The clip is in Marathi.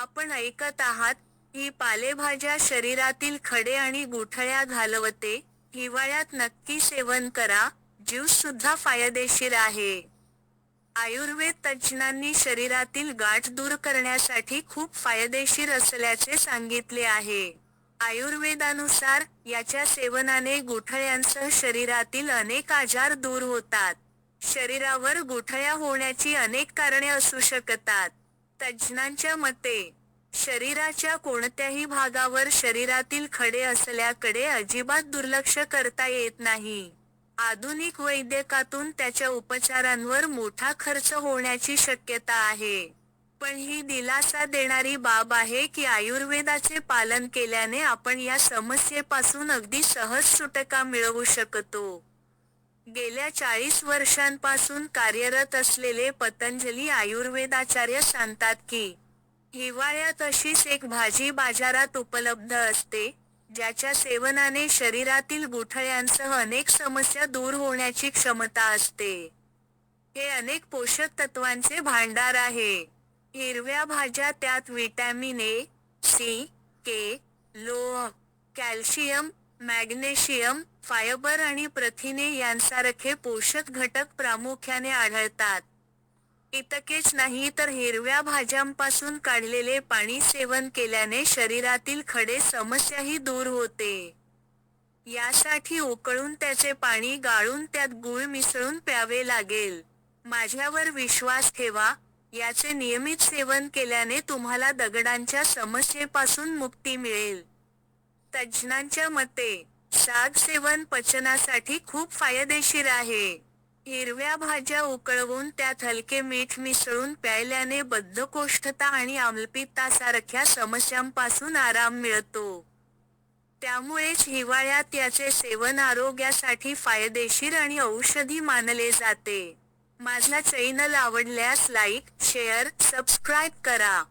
आपण ऐकत आहात ही पालेभाज्या शरीरातील खडे आणि गुठळ्या घालवते. हिवाळ्यात नक्की सेवन करा. ज्यूस सुद्धा फायदेशीर आहे. आयुर्वेद तज्ज्ञांनी शरीरातील गाठ दूर करण्यासाठी खूप फायदेशीर असल्याचे सांगितले आहे. आयुर्वेदानुसार याच्या सेवनाने गुठळ्यांसह शरीरातील अनेक आजार दूर होतात. शरीरावर गुठळ्या होण्याची अनेक कारणे असू शकतात. तज्ज्ञांच्या मते शरीराच्या कोणत्याही भागावर शरीरातील खडे असल्याकडे अजिबात दुर्लक्ष करता येत नाही. आधुनिक वैद्यकातून त्याच्या उपचारांवर मोठा खर्च होण्याची शक्यता आहे. पण ही दिलासा देणारी बाब आहे की आयुर्वेदाचे पालन केल्याने आपण या समस्येपासून अगदी सहज सुटका मिळवू शकतो. गेल्या चाळीस वर्षांपासून कार्यरत असलेले पतंजली आयुर्वेदाचार्य सांगतात की हिवाळ्यात अशीच एक भाजी बाजारात उपलब्ध असते ज्याच्या सेवनाने शरीरातील गुठळ्यांसह अनेक समस्या दूर होण्याची क्षमता असते. हे अनेक पोषक तत्वांचे भांडार आहे. हिरव्या भाज्या त्यात व्हिटॅमिन ए सी के लोह कॅल्शियम मॅग्नेशियम फायबर आणि प्रथिने यांसारखे पोषक घटक प्रामुख्याने आढळतात. इतकेच नाही तर हिरव्या भाज्यांपासून काढलेले पाणी सेवन केल्याने शरीरातील खडे समस्याही दूर होते. यासाठी उकळून त्याचे पाणी गाळून त्यात गूळ मिसळून प्यावे लागेल. माझ्यावर विश्वास ठेवा याचे नियमित सेवन केल्याने तुम्हाला दगडांच्या समस्येपासून मुक्ती मिळेल. तज्ज्ञांच्या मते साग सेवन पचनासाठी खूप फायदेशीर आहे. हिरव्या भाज्या उकळवून त्यात हलके मीठ मिसळून प्यायल्याने बद्धकोष्ठता आणि आम्लपित्तासारख्या समस्यांपासून आराम मिळतो. त्यामुळेच हिवाळ्यात याचे सेवन आरोग्यासाठी फायदेशीर आणि औषधी मानले जाते. माझा चॅनल आवडल्यास लाईक शेअर सबस्क्राईब करा.